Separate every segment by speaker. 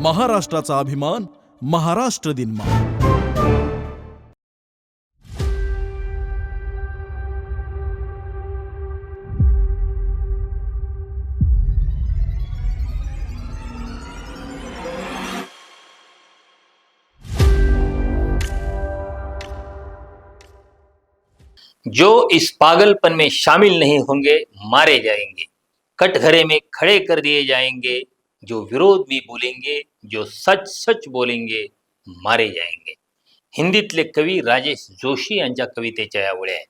Speaker 1: महाराष्ट्राचा अभिमान, महाराष्ट्र दिनमा
Speaker 2: जो इस पागलपन में शामिल नहीं होंगे, मारे जाएँगे। कटघरे में खड़े कर दिए जाएँगे। जो विरोध मी बोलेंगे जो सच सच बोलेंगे मारे जाएंगे। हिंदीतले कवी राजेश जोशी यांच्या कवितेच्या या आहेत.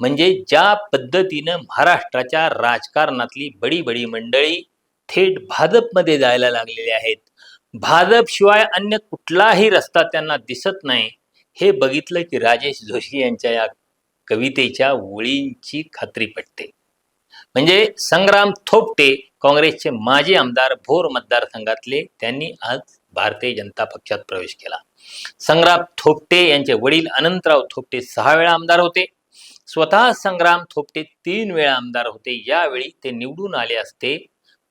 Speaker 2: म्हणजे ज्या पद्धतीनं महाराष्ट्राच्या राजकारणातली बडी बडी मंडळी थेट भाजपमध्ये जायला लागलेली आहेत भाजपशिवाय अन्य कुठलाही रस्ता त्यांना दिसत नाही हे बघितलं की राजेश जोशी यांच्या या कवितेच्या ओळींची खात्री पटते. म्हणजे संग्राम थोपटे काँग्रेसचे माजी आमदार भोर मतदारसंघातले त्यांनी आज भारतीय जनता पक्षात प्रवेश केला. संग्राम थोपटे यांचे वडील अनंतराव थोपटे सहा वेळा आमदार होते. स्वतः संग्राम थोपटे तीन वेळा आमदार होते. यावेळी ते निवडून आले असते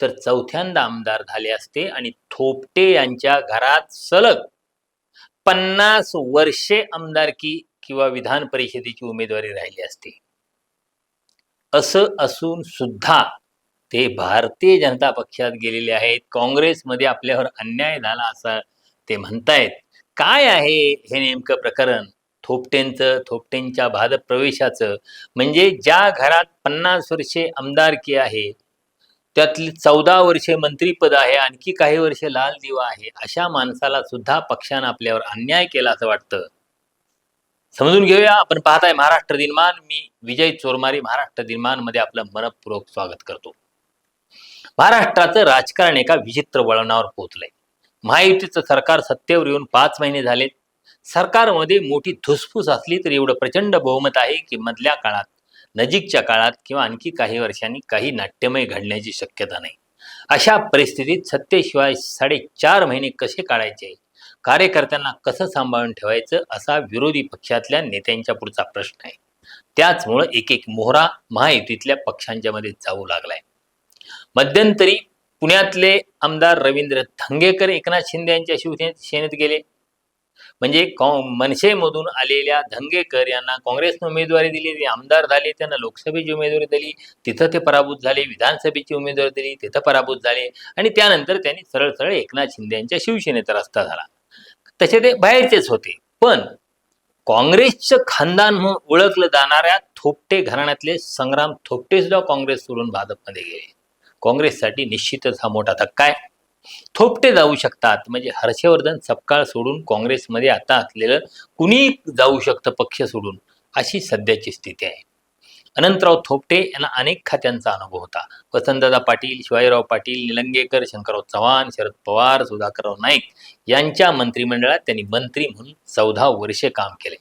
Speaker 2: तर चौथ्यांदा आमदार झाले असते आणि थोपटे यांच्या घरात सलग पन्नास वर्षे आमदारकी किंवा विधान परिषदेची उमेदवारी राहिली असती. असं असून सुद्धा ते भारतीय जनता पक्षात गेलेले आहेत. काँग्रेसमध्ये आपल्यावर अन्याय झाला असं ते म्हणतायत. काय आहे हे नेमकं प्रकरण? थोपटेंचं थोपटेंच्या भाजप प्रवेशाचं म्हणजे ज्या घरात पन्नास वर्षे आमदारकी आहे त्यातली चौदा वर्षे मंत्रीपद आहे आणखी काही वर्षे लाल दिवा आहे अशा माणसाला सुद्धा पक्षानं आपल्यावर अन्याय केला असं वाटतं. समजून घेऊया. आपण पाहताय महाराष्ट्र दिनमान. मी विजय चोरमारी महाराष्ट्र दिनमानमध्ये आपलं मनपूर्वक स्वागत करतो. महाराष्ट्राचं राजकारण एका विचित्र वळणावर पोहोचलंय. महायुतीचं सरकार सत्तेवर येऊन पाच महिने झालेत. सरकारमध्ये मोठी धुसफूस असली तरी एवढं प्रचंड बहुमत आहे की मधल्या काळात नजीकच्या काळात किंवा आणखी काही वर्षांनी काही नाट्यमय घडण्याची शक्यता नाही. अशा परिस्थितीत सत्तेशिवाय साडेचार महिने कसे काढायचे? कार्यकर्त्यांना कसं सांभाळून ठेवायचं असा विरोधी पक्षातल्या नेत्यांच्या पुढचा प्रश्न आहे. त्याचमुळं एक एक मोहरा महायुतीतल्या पक्षांच्या मध्ये जाऊ लागलाय. मध्यंतरी पुण्यातले आमदार रवींद्र धंगेकर एकनाथ शिंदे यांच्या शिवसेनेत गेले. म्हणजे मनसेमधून आलेल्या धंगेकर यांना काँग्रेसने उमेदवारी दिली ते आमदार झाले त्यांना लोकसभेची उमेदवारी दिली तिथं ते पराभूत झाले विधानसभेची उमेदवारी दिली तिथं पराभूत झाले आणि त्यानंतर त्यांनी सरळ सरळ एकनाथ शिंदे यांच्या शिवसेनेचा रस्ता झाला. तसे ते बाहेरचेच होते. पण काँग्रेसचं खानदान म्हणून ओळखलं जाणाऱ्या थोपटे घराण्यातले संग्राम थोपटे सुद्धा काँग्रेस सोडून भाजपमध्ये गेले. काँग्रेससाठी निश्चितच हा मोठा धक्का आहे. थोपटे जाऊ शकतात. म्हणजे हर्षवर्धन सपकाळ सोडून काँग्रेसमध्ये आता असलेलं कुणी जाऊ शकतं पक्ष सोडून? अशी सध्याची स्थिती आहे. अनंतराव थोपटे यांना अनेक खात्यांचा अनुभव होता. वसंतदादा पाटील शिवाजीराव पाटील निलंगेकर शंकरराव चव्हाण शरद पवार सुधाकरराव नाईक यांच्या मंत्रिमंडळात त्यांनी मंत्री म्हणून चौदा वर्षे काम केले.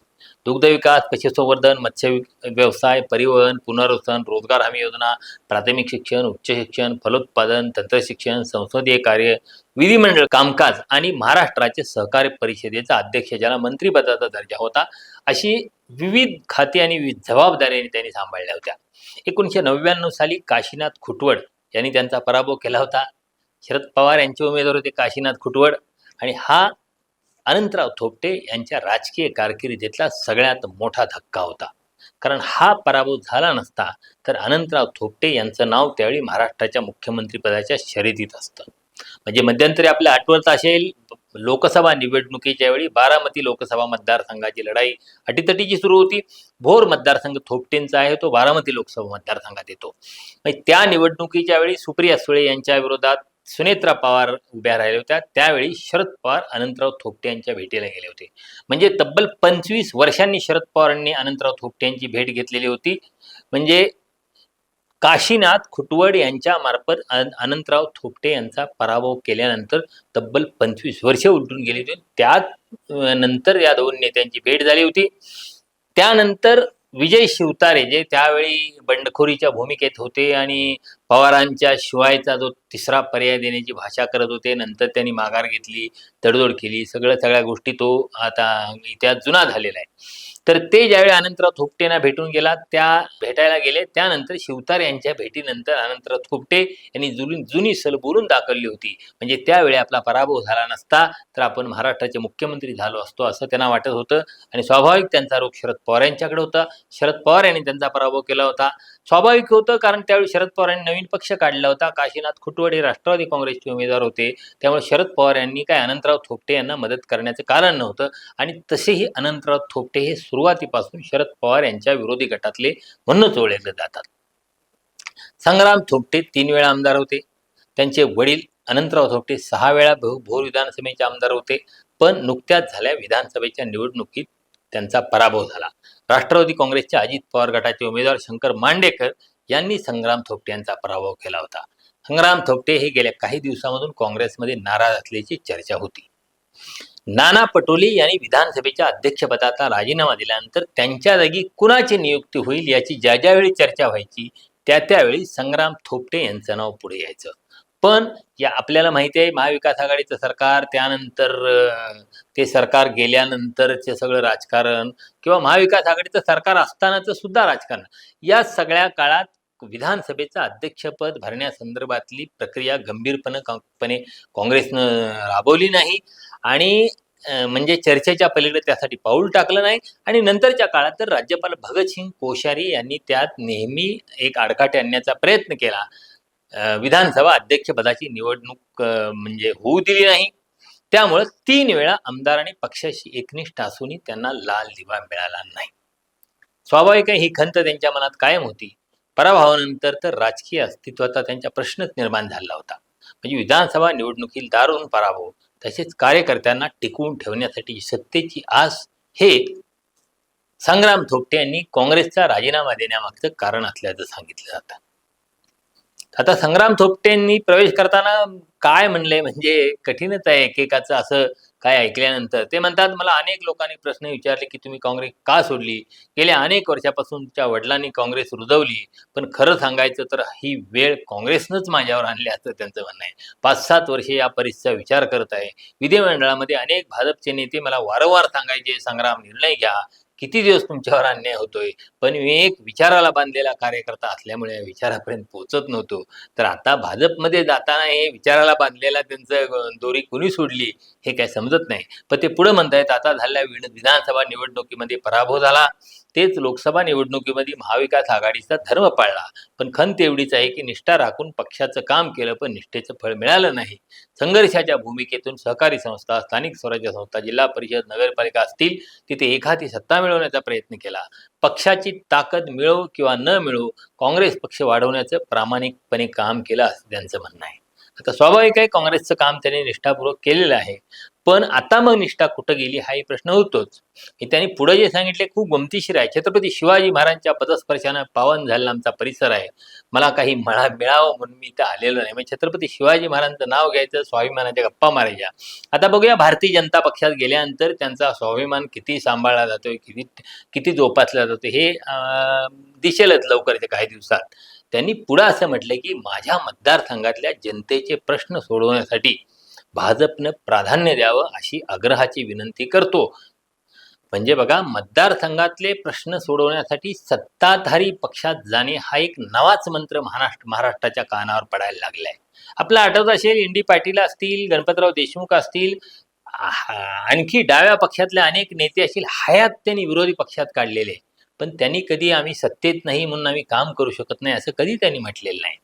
Speaker 2: दुग्धविकास पशुसंवर्धन मत्स्य व्यवसाय परिवहन पुनर्वसन रोजगार हमी योजना प्राथमिक शिक्षण उच्च शिक्षण फलोत्पादन तंत्रशिक्षण संसदीय कार्य विधिमंडळ कामकाज आणि महाराष्ट्राचे सहकार्य परिषदेचा अध्यक्ष ज्याला मंत्रिपदाचा दर्जा होता अशी विविध खाती आणि विविध जबाबदाऱ्यांनी त्यांनी सांभाळल्या होत्या. एकोणीसशे नव्याण्णव साली काशीनाथ खुटवड यांनी त्यांचा पराभव केला होता. शरद पवार यांचे उमेदवार होते काशीनाथ खुटवड आणि हा अनंतराव थोपटे यांच्या राजकीय कारकिर्दीतला सगळ्यात मोठा धक्का होता. कारण हा पराभव झाला नसता तर अनंतराव थोपटे यांचं नाव त्यावेळी महाराष्ट्राच्या मुख्यमंत्रीपदाच्या शर्यतीत असतं. म्हणजे मध्यंतरी आपल्या आठवत असेल लोकसभा निवडणुकीच्या वेळी बारामती लोकसभा मतदारसंघाची लढाई अटीतटीची सुरू होती. भोर मतदारसंघ थोपटेंचा आहे तो बारामती लोकसभा मतदारसंघात येतो. म्हणजे त्या निवडणुकीच्या वेळी सुप्रिया सुळे यांच्या विरोधात सुनेत्रा पवार उभ्या राहिल्या होत्या. त्यावेळी शरद पवार अनंतराव थोपटे यांच्या भेटीला गेले होते. म्हणजे तब्बल पंचवीस वर्षांनी शरद पवारांनी अनंतराव थोपटे यांची भेट घेतलेली होती. म्हणजे काशीनाथ खुटवड यांच्या मार्फत अन- अनंतराव थोपटे यांचा पराभव केल्यानंतर तब्बल पंचवीस वर्ष उलटून गेली होती. त्यात नंतर या दोन नेत्यांची भेट झाली होती. त्यानंतर विजय शिवतारे जे त्यावेळी बंडखोरीच्या भूमिकेत होते आणि पवारांच्या शिवायचा जो तिसरा पर्याय देण्याची भाषा करत होते नंतर त्यांनी माघार घेतली तडजोड केली सगळ्या सगळ्या गोष्टी तो आता इतिहास जुना झालेला आहे. तर ते ज्यावेळी अनंतराव थोपटेंना भेटून गेला त्या भेटायला गेले. त्यानंतर शिवतार यांच्या भेटीनंतर अनंतराव थोपटे यांनी जुनी जुनी सल बोलून दाखवली होती. म्हणजे त्यावेळी आपला पराभव झाला नसता तर आपण महाराष्ट्राचे मुख्यमंत्री झालो असतो असं त्यांना वाटत होतं. आणि स्वाभाविक त्यांचा रोग शरद पवार यांच्याकडे होता. शरद पवार यांनी त्यांचा पराभव केला होता. स्वाभाविक होतं कारण त्यावेळी शरद पवार यांनी नवीन पक्ष काढला होता. काशीनाथ खुटवड हे राष्ट्रवादी काँग्रेसचे उमेदवार होते. त्यामुळे शरद पवार यांनी काय अनंतराव थोपटे यांना मदत करण्याचं कारण नव्हतं. आणि तसेही अनंतराव थोपटे हे सुरुवातीपासून शरद पवार यांच्या विरोधी गटातले म्हणूनच ओळखले जातात. संग्राम थोपटे तीन वेळा आमदार होते. त्यांचे वडील अनंतराव थोपटे सहा वेळा भोर विधानसभेचे आमदार होते. पण नुकत्याच झाल्या विधानसभेच्या निवडणुकीत त्यांचा पराभव झाला. राष्ट्रवादी काँग्रेसचे अजित पवार गटाचे उमेदवार शंकर मांडेकर यांनी संग्राम थोपटे यांचा पराभव केला होता. संग्राम थोपटे हे गेल्या काही दिवसामधून काँग्रेसमध्ये नाराज असल्याची चर्चा होती. नाना पटोले यांनी विधानसभेच्या अध्यक्षपदाचा राजीनामा दिल्यानंतर त्यांच्या जागी कुणाची नियुक्ती होईल याची ज्या ज्यावेळी चर्चा व्हायची त्या त्यावेळी संग्राम थोपटे यांचं नाव पुढे यायचं. पण या आपल्याला माहिती आहे महाविकास आघाडीचं सरकार त्यानंतर ते सरकार गेल्यानंतरचे सगळं राजकारण किंवा महाविकास आघाडीचं सरकार असतानाचं सुद्धा राजकारण. या सगळ्या काळात विधानसभेचं अध्यक्षपद भरण्यासंदर्भातली प्रक्रिया गंभीरपणे पणे काँग्रेसनं राबवली नाही आणि म्हणजे चर्चेच्या पलीकडे त्यासाठी पाऊल टाकलं नाही आणि नंतरच्या काळात तर राज्यपाल भगतसिंग कोश्यारी यांनी त्यात नेहमी एक आडकाठी आणण्याचा प्रयत्न केला. विधानसभा अध्यक्षपदाची निवडणूक म्हणजे होऊ दिली नाही. त्यामुळं तीन वेळा आमदार आणि पक्षाशी एकनिष्ठ असूनही त्यांना लाल दिवा मिळाला नाही. स्वाभाविक आहे ही खंत त्यांच्या मनात कायम होती. पराभवानंतर तर राजकीय अस्तित्वाचा त्यांचा प्रश्नच निर्माण झाला होता. म्हणजे विधानसभा निवडणुकीत दारून पराभव तसेच कार्यकर्त्यांना टिकवून ठेवण्यासाठी सत्तेची आस हे संग्राम थोपटे यांनी काँग्रेसचा राजीनामा देण्यामागचं कारण असल्याचं सांगितलं जातं. आता संग्राम थोपटेंनी प्रवेश करताना काय म्हणले? म्हणजे कठीणच आहे एकेकाचं असं काय ऐकल्यानंतर. ते म्हणतात मला अनेक लोकांनी प्रश्न विचारले की तुम्ही काँग्रेस का सोडली? गेल्या अनेक वर्षापासून तुमच्या वडिलांनी काँग्रेस रुजवली. पण खरं सांगायचं तर ही वेळ काँग्रेसनंच माझ्यावर आणली असं त्यांचं म्हणणं आहे. पाच सात वर्षे या परिस्थितीचा विचार करत आहे. विधिमंडळामध्ये अनेक भाजपचे नेते मला वारंवार सांगायचे संग्राम निर्णय घ्या. किती दिवस तुमच्यावर अन्याय होतोय? पण मी एक विचाराला बांधलेला कार्यकर्ता असल्यामुळे विचारापर्यंत पोहोचत नव्हतो. तर आता भाजपमध्ये जाताना हे विचाराला बांधलेला त्यांचं दोरी कुणी सोडली हे काय समजत नाही. पण ते पुढे म्हणतायत आता झालेल्या विधानसभा निवडणुकीमध्ये पराभव झाला. तेच लोकसभा निवडणुकीमध्ये महाविकास आघाडीचा धर्म पाळला. पण खंत एवढीच आहे की निष्ठा राखून पक्षाचं काम केलं पण निष्ठेचं फळ मिळालं नाही. संघर्षाच्या भूमिकेतून सहकारी संस्था स्थानिक स्वराज्य संस्था जिल्हा परिषद नगरपालिका असतील तिथे एखादी सत्ता मिळवण्याचा प्रयत्न केला. पक्षाची ताकद मिळो किंवा न मिळो काँग्रेस पक्ष वाढवण्याचं प्रामाणिकपणे काम केलं असं त्यांचं म्हणणं आहे. आता स्वाभाविक आहे काँग्रेसचं काम त्यांनी निष्ठापूर्वक केलेलं आहे. पण आता मग निष्ठा कुठं गेली हाही प्रश्न होतोच. हे त्यांनी पुढे जे सांगितले खूप गमतीशीर आहे. छत्रपती शिवाजी महाराजांच्या पदस्पर्शानं पावन झालेला आमचा परिसर आहे. मला काही मळा मिळावं म्हणून मी इथं आलेलो नाही. म्हणजे छत्रपती शिवाजी महाराजांचं नाव घ्यायचं स्वाभिमानाच्या गप्पा मारायच्या. आता बघूया भारतीय जनता पक्षात गेल्यानंतर त्यांचा स्वाभिमान किती सांभाळला जातोय किती किती जोपासला जातो हे दिसेलच लवकरच्या काही दिवसात. त्यांनी पुढं असं म्हटलं की माझ्या मतदारसंघातल्या जनतेचे प्रश्न सोडवण्यासाठी भाजपनं प्राधान्य द्यावं अशी आग्रहाची विनंती करतो. म्हणजे बघा मतदारसंघातले प्रश्न सोडवण्यासाठी सत्ताधारी पक्षात जाणे हा एक नवाच मंत्र महाराष्ट्र महाराष्ट्राच्या कानावर पडायला लागलाय. आपला आठवत असेल एन डी पाटील असतील गणपतराव देशमुख असतील आणखी डाव्या पक्षातले अनेक नेते असतील हयात त्यांनी विरोधी पक्षात काढलेले. पण त्यांनी कधी आम्ही सत्तेत नाही म्हणून आम्ही काम करू शकत नाही असं कधी त्यांनी म्हटलेलं नाही.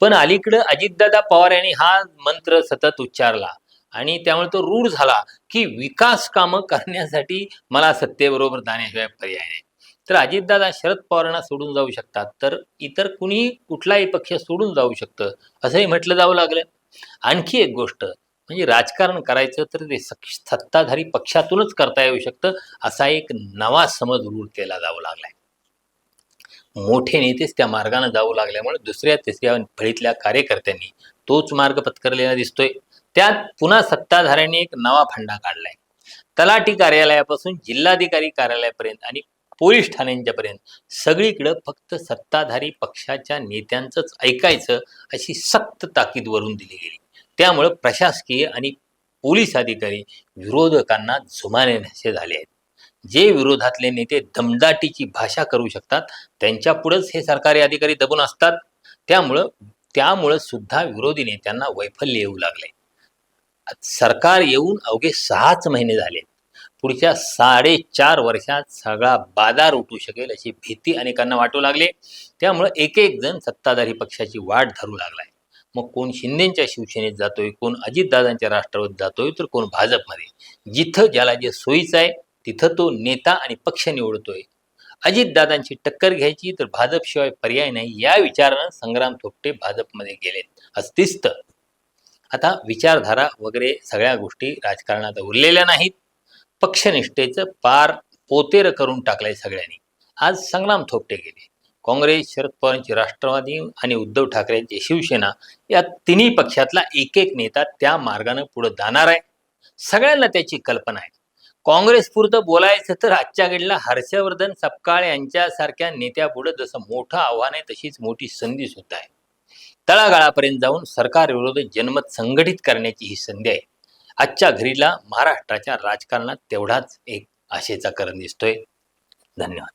Speaker 2: पण अलीकडं अजितदादा पवार यांनी हा मंत्र सतत उच्चारला. आणि त्यामुळे तो रूढ झाला की विकास कामं करण्यासाठी मला सत्तेबरोबर जाण्याशिवाय पर्याय नाही. तर अजितदादा शरद पवारांना सोडून जाऊ शकतात तर इतर कुणीही कुठलाही पक्ष सोडून जाऊ शकतं असंही म्हटलं जावं लागलं. आणखी एक गोष्ट म्हणजे राजकारण करायचं तर ते सत्ताधारी पक्षातूनच करता येऊ शकतं असा एक नवा समज रूढ केला जाऊ लागलाय. मोठे नेतेच त्या मार्गाने जाऊ लागल्यामुळे दुसऱ्या तिसऱ्या फळीतल्या कार्यकर्त्यांनी तोच मार्ग पत्करलेला दिसतोय. त्यात पुन्हा सत्ताधाऱ्यांनी एक नवा फंडा काढलाय. तलाठी कार्यालयापासून जिल्हाधिकारी कार्यालयापर्यंत आणि पोलीस ठाण्यांच्यापर्यंत सगळीकडं फक्त सत्ताधारी पक्षाच्या नेत्यांचंच ऐकायचं अशी सक्त ताकीद वरून दिली गेली. त्यामुळं प्रशासकीय आणि पोलीस अधिकारी विरोधकांना झुमाने झाले आहेत. जे विरोधातले नेते दमदाटीची भाषा करू शकतात त्यांच्यापुढंच हे सरकारी अधिकारी दबून असतात. त्यामुळं त्यामुळं सुद्धा विरोधी नेत्यांना वैफल्य येऊ लागले सरकार येऊन अवघे सहाच महिने झाले पुढच्या साडेचार वर्षात सगळा बाजार उठू शकेल अशी भीती अनेकांना वाटू लागली. त्यामुळं एक एक जण सत्ताधारी पक्षाची वाट धरू लागलाय. मग कोण शिंदेच्या शिवसेनेत जातोय कोण अजितदादांच्या राष्ट्रवादीत जातोय तर कोण भाजपमध्ये. जिथं ज्याला जे सोयीचं आहे तिथं तो नेता आणि पक्ष निवडतोय. अजितदादांची टक्कर घ्यायची तर भाजपशिवाय पर्याय नाही या विचारानं संग्राम थोपटे भाजपमध्ये गेलेत अस्तिस्त आता विचारधारा वगैरे सगळ्या गोष्टी राजकारणात उरलेल्या नाहीत. पक्षनिष्ठेचं पार पोतेर करून टाकलंय सगळ्यांनी. आज संग्राम थोपटे गेले. काँग्रेस शरद पवारांची राष्ट्रवादी आणि उद्धव ठाकरेंची शिवसेना या तिन्ही पक्षातला एक एक नेता त्या मार्गानं पुढे जाणार आहे. सगळ्यांना त्याची कल्पना आहे. काँग्रेस पुरतं बोलायचं तर आजच्या घडीला हर्षवर्धन सपकाळ यांच्यासारख्या नेत्यापुढे जसं मोठं आव्हान आहे तशीच मोठी संधी सुद्धा आहे. तळागाळापर्यंत जाऊन सरकार विरोध जनमत संघटित करण्याची ही संधी आहे. आजच्या घडीला महाराष्ट्राच्या राजकारणात तेवढाच एक आशेचा करण दिसतोय. धन्यवाद.